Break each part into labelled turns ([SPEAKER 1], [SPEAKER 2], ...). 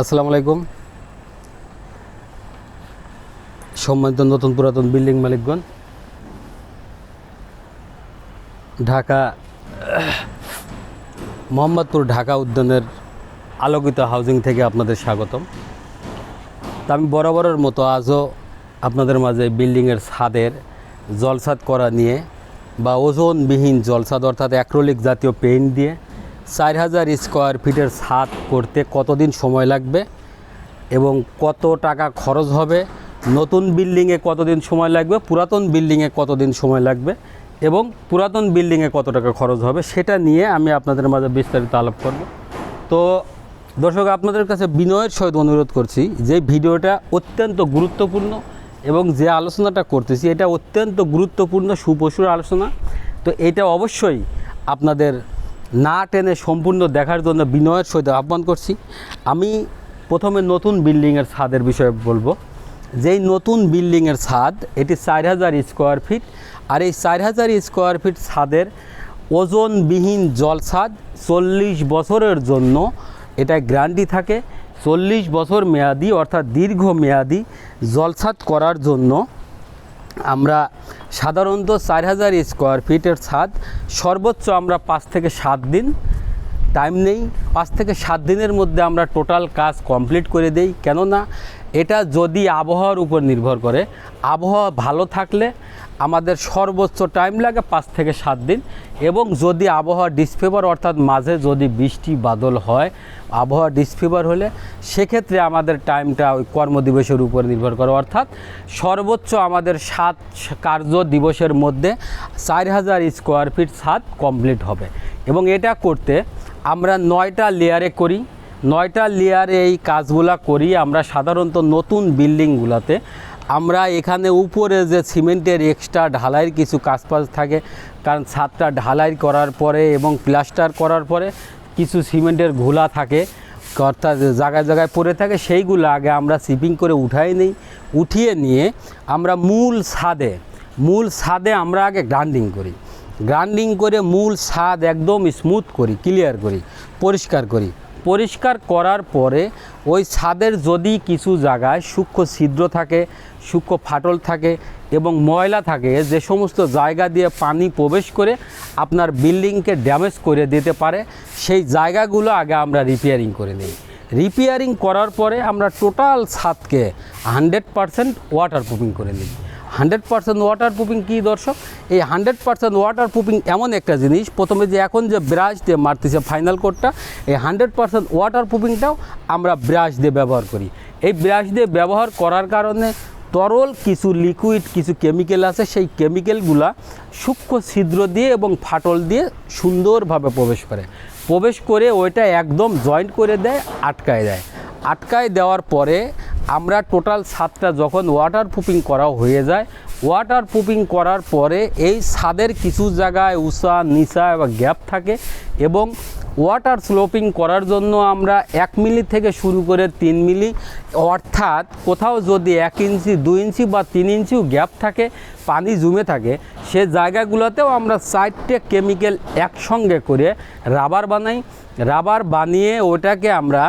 [SPEAKER 1] আসসালামু আলাইকুম। সম্মানিত নতুন পুরাতন বিল্ডিং মালিকগণ, ঢাকা, মোহাম্মদপুর ঢাকা উদ্যানের আলোকিত হাউজিং থেকে আপনাদের স্বাগতম। তা আমি বরাবরের মতো আজও আপনাদের মাঝে বিল্ডিংয়ের ছাদের জলসাদ করা নিয়ে বা ওজনবিহীন জলসাদ অর্থাৎ অ্যাক্রোলিক জাতীয় পেইন্ট দিয়ে চার হাজার স্কোয়ার ফিটের ছাদ করতে কতদিন সময় লাগবে এবং কত টাকা খরচ হবে? নতুন বিল্ডিংয়ে কতদিন সময় লাগবে? পুরাতন বিল্ডিংয়ে কতদিন সময় লাগবে? এবং পুরাতন বিল্ডিংয়ে কত টাকা খরচ হবে? সেটা নিয়ে আমি আপনাদের মাঝে বিস্তারিত আলাপ করব। তো দর্শক, আপনাদের কাছে বিনয়ের সহিত অনুরোধ করছি যে ভিডিওটা অত্যন্ত গুরুত্বপূর্ণ এবং যে আলোচনাটা করতেছি, এটা অত্যন্ত গুরুত্বপূর্ণ সুপশুর আলোচনা। তো এটা অবশ্যই আপনাদের না টেনে সম্পূর্ণ দেখার জন্য বিনয়ের সহিত আহ্বান করছি। আমি প্রথমে নতুন বিল্ডিংয়ের ছাদের বিষয়ে বলব। যেই নতুন বিল্ডিংয়ের ছাদ, এটি চার হাজার স্কোয়ার ফিট আর এই চার হাজার স্কোয়ার ফিট ছাদের ওজনবিহীন জল ছাদ চল্লিশ বছরের জন্য এটা গ্যারান্টি থাকে। চল্লিশ বছর মেয়াদি অর্থাৎ দীর্ঘ মেয়াদি জলছাদ করার জন্য আমরা সাধারণত চার হাজার স্কোয়ার ফিটের ছাদ সর্বোচ্চ আমরা পাঁচ থেকে সাত দিন টাইম নেই। পাঁচ থেকে সাত দিনের মধ্যে আমরা টোটাল কাজ কমপ্লিট করে দেই। কেননা এটা যদি আবহাওয়ার উপর নির্ভর করে, আবহাওয়া ভালো থাকলে আমাদের সর্বোচ্চ টাইম লাগে পাঁচ থেকে সাত দিন এবং যদি আবহাওয়া ডিসফেভার অর্থাৎ মাঝে যদি বৃষ্টি বাদল হয়, আবহাওয়া ডিসফেভার হলে সেক্ষেত্রে আমাদের টাইমটা ওই কর্মদিবসের উপর নির্ভর করে। অর্থাৎ সর্বোচ্চ আমাদের সাত কার্য দিবসের মধ্যে চার হাজার স্কোয়ার ফিট ছাদ কমপ্লিট হবে এবং এটা করতে আমরা নয়টা লেয়ারে করি। নয়টা লেয়ারে এই কাজগুলা করি। আমরা সাধারণত নতুন বিল্ডিংগুলোতে। আমরা এখানে উপরে যে সিমেন্টের এক্সট্রা ঢালাইয়ের কিছু কাজবাজ থাকে, কারণ ছাদটা ঢালাই করার পরে এবং প্লাস্টার করার পরে কিছু সিমেন্টের ঘোলা থাকে, অর্থাৎ জায়গায় জায়গায় পড়ে থাকে, সেইগুলো আগে আমরা সিপিং করে উঠাই নিই। উঠিয়ে নিয়ে আমরা মূল ছাদে মূল ছাদে আমরা আগে গ্রাইন্ডিং করি। গ্রাইন্ডিং করে মূল ছাদ একদম স্মুথ করি ক্লিয়ার করি, পরিষ্কার করি। পরিষ্কার করার পরে ওই ছাদের যদি কিছু জায়গায় সূক্ষ্ম ছিদ্র থাকে, সূক্ষ্ম ফাটল থাকে এবং ময়লা থাকে, যে সমস্ত জায়গা দিয়ে পানি প্রবেশ করে আপনার বিল্ডিংকে ড্যামেজ করে দিতে পারে, সেই জায়গাগুলো আগে আমরা রিপেয়ারিং করে নিই। রিপেয়ারিং করার পরে আমরা টোটাল ছাদকে হান্ড্রেড পারসেন্ট ওয়াটার প্রুফিং করে নিই। হান্ড্রেড পার্সেন্ট ওয়াটার প্রুফিং কী দর্শক? এই হান্ড্রেড পার্সেন্ট ওয়াটার প্রুফিং এমন একটা জিনিস, প্রথমে যে এখন যে ব্রাশ দিয়ে মারতেছে ফাইনাল কোডটা এই হান্ড্রেড পার্সেন্ট ওয়াটার প্রুফিংটাও আমরা ব্রাশ দিয়ে ব্যবহার করি। এই ব্রাশ দিয়ে ব্যবহার করার কারণে তরল কিছু লিকুইড কিছু কেমিক্যাল আছে, সেই কেমিক্যালগুলা সূক্ষ্ম ছিদ্র দিয়ে এবং ফাটল দিয়ে সুন্দরভাবে প্রবেশ করে। প্রবেশ করে ওইটা একদম জয়েন্ট করে দেয়, আটকায় দেয়। আটকায় দেওয়ার পরে আমরা টোটাল ছাদটা যখন ওয়াটার প্রুফিং করা হয়ে যায় ওয়াটার প্রুফিং করার পরে এই ছাদের কিছু জায়গায় উষা, নিচা বা গ্যাপ থাকে এবং ওয়াটার স্লোপিং করার জন্য আমরা এক মিলি থেকে শুরু করে তিন মিলি, অর্থাৎ কোথাও যদি এক ইঞ্চি, দুই ইঞ্চি বা তিন ইঞ্চিও গ্যাপ থাকে, পানি জমে থাকে, সে জায়গাগুলোতেও আমরা চারটে কেমিক্যাল একসঙ্গে করে রাবার বানাই। রাবার বানিয়ে ওটাকে আমরা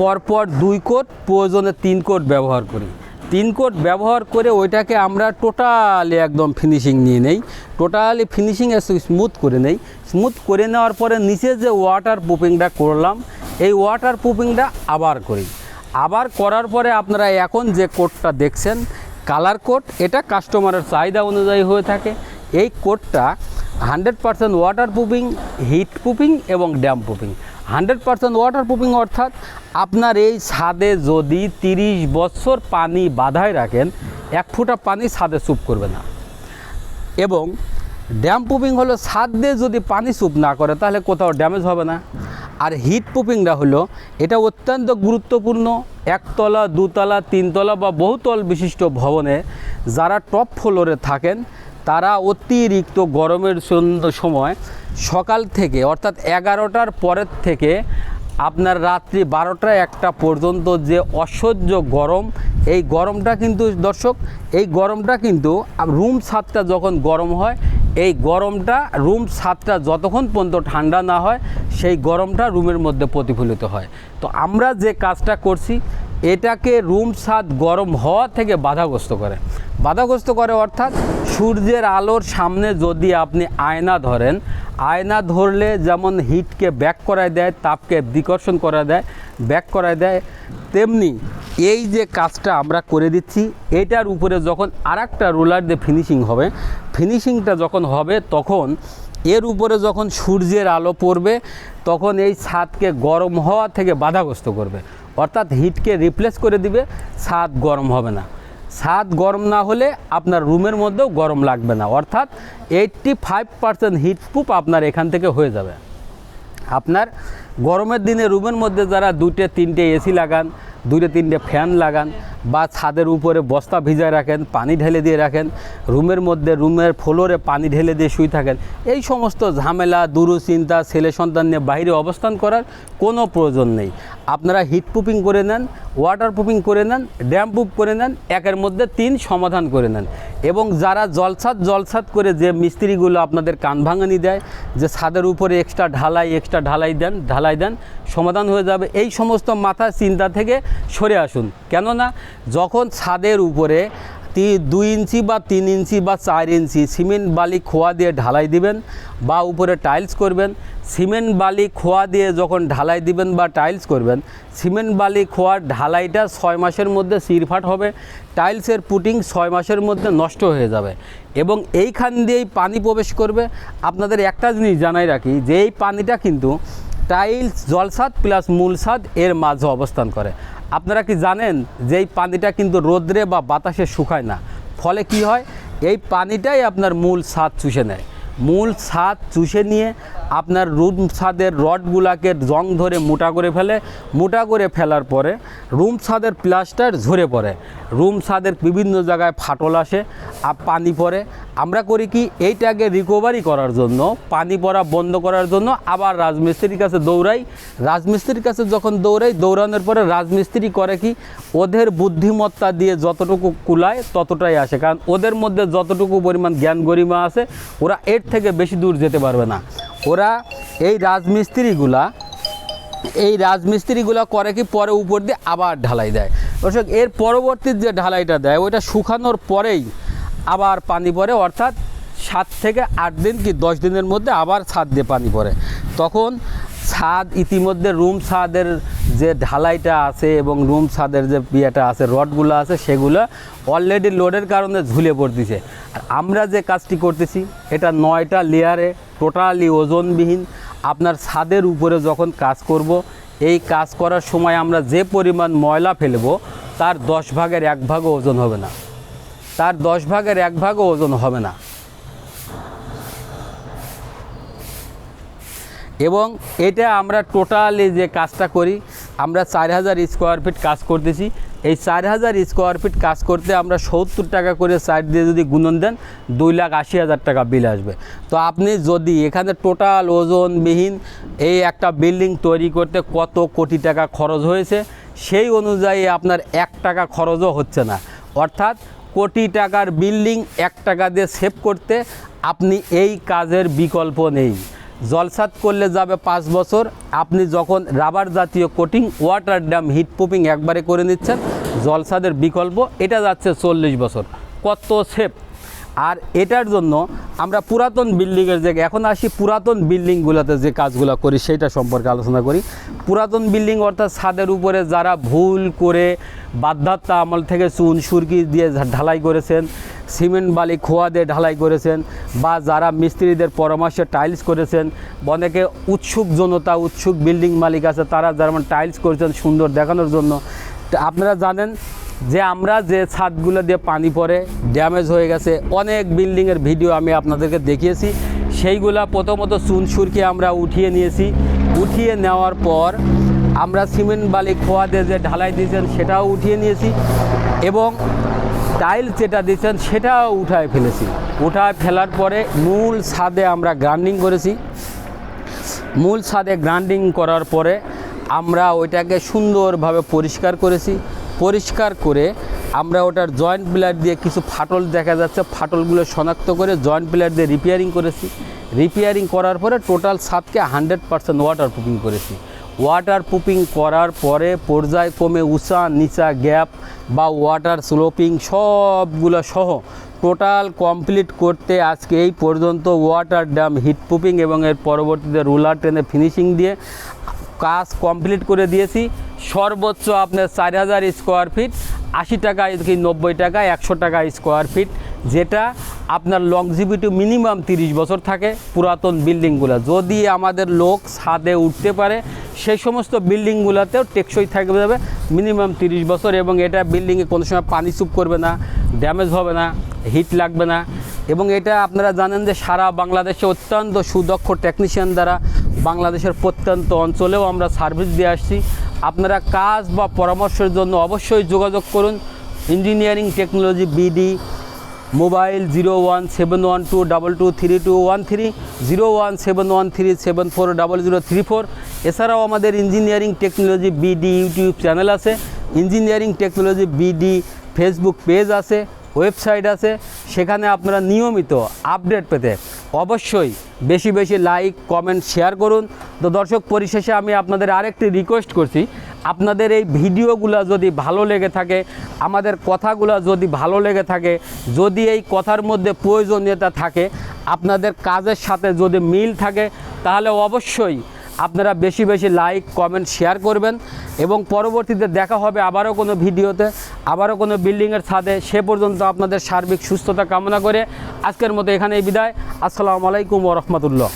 [SPEAKER 1] পরপর দুই কোট, প্রয়োজনে তিন কোট ব্যবহার করি। তিন কোট ব্যবহার করে ওইটাকে আমরা টোটালি একদম ফিনিশিং নিয়ে নেই। টোটালি ফিনিশিং স্মুথ করে নেই। স্মুথ করে নেওয়ার পরে নিচে যে ওয়াটার প্রুফিংটা করলাম, এই ওয়াটার প্রুফিংটা আবার করি। আবার করার পরে আপনারা এখন যে কোটটা দেখছেন, কালার কোট, এটা কাস্টমারের চাহিদা অনুযায়ী হয়ে থাকে। এই কোটটা hundred percent waterproofing heat proofing এবং damp proofing hundred percent waterproofing অর্থাৎ আপনার এই ছাদে যদি তিরিশ বছর পানি বাধায় রাখেন, এক ফুটা পানি ছাদে চুপ করবে না। এবং ড্যাম পুপিং হলো ছাদ দিয়ে যদি পানি চুপ না করে, তাহলে কোথাও ড্যামেজ হবে না। আর হিট প্রুফিংটা হলো, এটা অত্যন্ত গুরুত্বপূর্ণ, একতলা, দুতলা, তিনতলা বা বহুতল বিশিষ্ট ভবনে যারা টপ ফ্লোরে থাকেন, তারা অতিরিক্ত গরমের সময় সকাল থেকে, অর্থাৎ এগারোটার পরের থেকে আপনার রাত্রি বারোটা একটা পর্যন্ত যে অসহ্য গরম, এই গরমটা কিন্তু দর্শক, এই গরমটা কিন্তু রুম ছাদটা যখন গরম হয়, এই গরমটা রুম ছাদটা যতক্ষণ পর্যন্ত ঠান্ডা না হয়, সেই গরমটা রুমের মধ্যে প্রতিফলিত হয়। তো আমরা যে কাজটা করছি, এটাকে রুম ছাদ গরম হওয়া থেকে বাধাগ্রস্ত করে। বাধাগ্রস্ত করে অর্থাৎ সূর্যের আলোর সামনে যদি আপনি আয়না ধরেন আয়না ধরলে যেমন হিটকে ব্যাক করায় দেয়, তাপকে বিকর্ষণ করা দেয়, ব্যাক করায় দেয়, তেমনি এই যে কাজটা আমরা করে দিচ্ছি, এটার উপরে যখন আর একটা রোলার দিয়ে ফিনিশিং হবে ফিনিশিংটা যখন হবে তখন এর উপরে যখন সূর্যের আলো পড়বে, তখন এই ছাদকে গরম হওয়া থেকে বাধাগ্রস্ত করবে। অর্থাৎ হিটকে রিপ্লেস করে দিবে, ছাদ গরম হবে না। ছাদ গরম না হলে আপনার রুমের মধ্যেও গরম লাগবে না। অর্থাৎ এইট্টি ফাইভ পার্সেন্ট হিটপ্রুফ আপনার এখান থেকে হয়ে যাবে। আপনার গরমের দিনে রুমের মধ্যে যারা দুটে তিনটে এসি লাগান দুইটে তিনটে ফ্যান লাগান বা ছাদের উপরে বস্তা ভিজায় রাখেন, পানি ঢেলে দিয়ে রাখেন, রুমের মধ্যে, রুমের ফ্লোরে পানি ঢেলে দিয়ে শুয়ে থাকেন। এই সমস্ত ঝামেলা, দুরুচিন্তা ছেলে সন্তান নিয়ে বাইরে অবস্থান করার কোনো প্রয়োজন নেই। আপনারা হিট প্রুফিং করে নেন, ওয়াটার প্রুফিং করে নেন, ড্যাম প্রুফ করে নেন, একের মধ্যে তিন সমাধান করে নেন। এবং যারা জলছাদ জলছাদ করে যে মিস্ত্রিগুলো আপনাদের কান ভাঙানি দেয়, যে ছাদের উপরে এক্সট্রা ঢালাই এক্সট্রা ঢালাই দেন ঢালাই দেন, সমাধান হয়ে যাবে। এই সমস্ত মাথা চিন্তা থেকে সরে আসুন। কেননা যখন ছাদের উপরে তি, দুই ইঞ্চি বা তিন ইঞ্চি বা চার ইঞ্চি সিমেন্ট বালি খোয়া দিয়ে ঢালাই দিবেন বা উপরে টাইলস করবেন, সিমেন্ট বালি খোয়া দিয়ে যখন ঢালাই দিবেন বা টাইলস করবেন, সিমেন্ট বালি খোয়ার ঢালাইটা ছয় মাসের মধ্যে সিরফাট হবে, টাইলসের পুটিং ছয় মাসের মধ্যে নষ্ট হয়ে যাবে এবং এইখান দিয়েই পানি প্রবেশ করবে। আপনাদের একটা জিনিস জানাই রাখি যে এই পানিটা কিন্তু টাইলস জলসাদ প্লাস মূলসাদ এর মাঝে অবস্থান করে। আপনারা কি জানেন যে এই পানিটা কিন্তু রোদ্রে বা বাতাসে শুকায় না? ফলে কি হয়? এই পানিটাই আপনার মূল স্বাদ চুষে নেয়। মূল ছাদ চুষে নিয়ে আপনার রুম ছাদের রডগুলাকে জং ধরে মোটা করে ফেলে, মোটা করে ফেলার পরে রুম ছাদের প্লাস্টার ঝরে পড়ে। রুম ছাদের বিভিন্ন জায়গায় ফাটল আসে আর পানি পড়ে। আমরা করি কি, এইটাকে রিকভারি করার জন্য, পানি পড়া বন্ধ করার জন্য আবার রাজমিস্ত্রির কাছে দৌড়াই। রাজমিস্ত্রির কাছে যখন দৌড়াই, দৌড়ানোর পরে রাজমিস্ত্রি করে কি, ওদের বুদ্ধিমত্তা দিয়ে যতটুকু কুলায় ততটাই আসে। কারণ ওদের মধ্যে যতটুকু পরিমাণ জ্ঞান গরিমা আছে, ওরা এর থেকে বেশি দূর যেতে পারবে না। ওরা এই রাজমিস্ত্রিগুলা, এই রাজমিস্ত্রিগুলো করে কি পরে উপর দিয়ে আবার ঢালাই দেয়। দর্শক, এর পরবর্তী যে ঢালাইটা দেয়, ওইটা শুকানোর পরেই আবার পানি পড়ে, অর্থাৎ সাত থেকে আট দিন কি দশ দিনের মধ্যে আবার ছাদ দিয়ে পানি পড়ে। তখন ছাদ ইতিমধ্যে রুম ছাদের যে ঢালাইটা আছে এবং রুম ছাদের যে ইয়েটা আছে, রডগুলো আছে, সেগুলো অলরেডি লোডের কারণে ঝুলে পড়তেছে। আর আমরা যে কাজটি করতেছি, এটা নয়টা লেয়ারে টোটালি ওজনবিহীন। আপনার ছাদের উপরে যখন কাজ করব, এই কাজ করার সময় আমরা যে পরিমাণ ময়লা ফেলব, তার দশ ভাগের এক ভাগও ওজন হবে না। তার দশ ভাগের এক ভাগও ওজন হবে না। এবং এটা আমরা টোটালি যে কাজটা করি আমরা চার হাজার স্কোয়ার ফিট কাজ করতেছি। এই চার হাজার স্কোয়ার ফিট কাজ করতে আমরা সত্তর টাকা করে সাইড দিয়ে যদি গুণন দেন, দুই লাখ আশি হাজার টাকা বিল আসবে। তো আপনি যদি এখানে টোটাল ওজনবিহীন এই একটা বিল্ডিং তৈরি করতে কত কোটি টাকা খরচ হয়েছে, সেই অনুযায়ী আপনার এক টাকা খরচও হচ্ছে না। অর্থাৎ কোটি টাকার বিল্ডিং এক টাকা দিয়ে সেভ করতে আপনি এই কাজের বিকল্প নেই। জলসাত করলে যাবে পাঁচ বছর। আপনি যখন রাবার জাতীয় কোটিং ওয়াটার ড্যাম হিট পুপিং একবারে করে নিচ্ছেন, জলসাদের বিকল্প, এটা যাচ্ছে চল্লিশ বছর। কত সেফ আর এটার জন্য আমরা পুরাতন বিল্ডিংয়ের যে এখন আসি পুরাতন বিল্ডিংগুলোতে যে কাজগুলো করি, সেইটা সম্পর্কে আলোচনা করি। পুরাতন বিল্ডিং অর্থাৎ ছাদের উপরে যারা ভুল করে বাধ্যাত্তা আমল থেকে চুন, সুরকি দিয়ে ঢালাই করেছেন, সিমেন্ট বালি, খোয়া দিয়ে ঢালাই করেছেন বা যারা মিস্ত্রিদের পরামর্শে টাইলস করেছেন, অনেকে উৎসুক জনতা, উৎসুক বিল্ডিং মালিক আছে, তারা যেমন টাইলস করেছেন সুন্দর দেখানোর জন্য। আপনারা জানেন যে আমরা যে ছাদগুলো দিয়ে পানি পড়ে, ড্যামেজ হয়ে গেছে, অনেক বিল্ডিংয়ের ভিডিও আমি আপনাদেরকে দেখিয়েছি। সেইগুলা প্রথমত চুন সুরকে আমরা উঠিয়ে নিয়েছি। উঠিয়ে নেওয়ার পর আমরা সিমেন্ট বালি খোয়া দিয়ে যে ঢালাই দিয়েছেন, সেটাও উঠিয়ে নিয়েছি এবং টাইল যেটা দিয়েছেন, সেটাও উঠায় ফেলেছি। উঠায় ফেলার পরে মূল ছাদে আমরা গ্রাইন্ডিং করেছি। মূল ছাদে গ্রাইন্ডিং করার পরে আমরা ওইটাকে সুন্দরভাবে পরিষ্কার করেছি। পরিষ্কার করে আমরা ওটার জয়েন্ট প্লেয়ার দিয়ে কিছু ফাটল দেখা যাচ্ছে, ফাটলগুলো শনাক্ত করে জয়েন্ট প্লেয়ার দিয়ে রিপেয়ারিং করেছি। রিপেয়ারিং করার পরে টোটাল ছাদকে হান্ড্রেড পার্সেন্ট ওয়াটার প্রুফিং করেছি। ওয়াটার প্রুফিং করার পরে পর্যায়ক্রমে উঁচা নিচা গ্যাপ বা ওয়াটার স্লোপিং সবগুলো সহ টোটাল কমপ্লিট করতে আজকে এই পর্যন্ত ওয়াটার ড্যাম হিট প্রুফিং এবং এর পরবর্তীতে রুলার টেনে ফিনিশিং দিয়ে কাজ কমপ্লিট করে দিয়েছি। সর্বোচ্চ আপনার চার হাজার স্কোয়ার ফিট আশি টাকা কি নব্বই টাকা, একশো টাকা স্কোয়ার ফিট যেটা আপনার লংজিভিটি মিনিমাম তিরিশ বছর থাকে পুরাতন বিল্ডিংগুলো যদি আমাদের লোক ছাদে উঠতে পারে, সেই সমস্ত বিল্ডিংগুলোতেও টেকসই থাকবে যাবে মিনিমাম তিরিশ বছর এবং এটা বিল্ডিংয়ে কোনো সময় পানি চুপ করবে না ড্যামেজ হবে না হিট লাগবে না। এবং এটা আপনারা জানেন যে সারা বাংলাদেশে অত্যন্ত সুদক্ষ টেকনিশিয়ান দ্বারা বাংলাদেশের প্রত্যন্ত অঞ্চলেও আমরা সার্ভিস দিয়ে আসছি। আপনারা কাজ বা পরামর্শের জন্য অবশ্যই যোগাযোগ করুন। Engineering technology BD mobile zero one seven one two double two three two one three, zero one seven one three seven four double zero three four. এছাড়াও আমাদের engineering technology BD YouTube channel আছে। Engineering technology BD Facebook page আছে website আছে। সেখানে আপনারা নিয়মিত update পেতে অবশ্যই বেশি বেশি লাইক কমেন্ট শেয়ার করুন। তো দর্শক, পরিশেষে আমি আপনাদের আরেকটি রিকোয়েস্ট করছি। আপনাদের এই ভিডিওগুলো যদি ভালো লেগে থাকে, আমাদের কথাগুলো যদি ভালো লেগে থাকে, যদি এই কথার মধ্যে প্রয়োজনীয়তা থাকে, আপনাদের কাজের সাথে যদি মিল থাকে, তাহলে অবশ্যই আপনারা বেশি বেশি লাইক কমেন্ট শেয়ার করবেন এবং পরবর্তীতে দেখা হবে আবারও কোনো ভিডিওতে, আবারও কোনো বিল্ডিংয়ের ছাদে। সে পর্যন্ত আপনাদের সার্বিক সুস্থতা কামনা করে আজকের মতো এখানেই বিদায়। আসসালামু আলাইকুম ও রহমতুল্লাহ।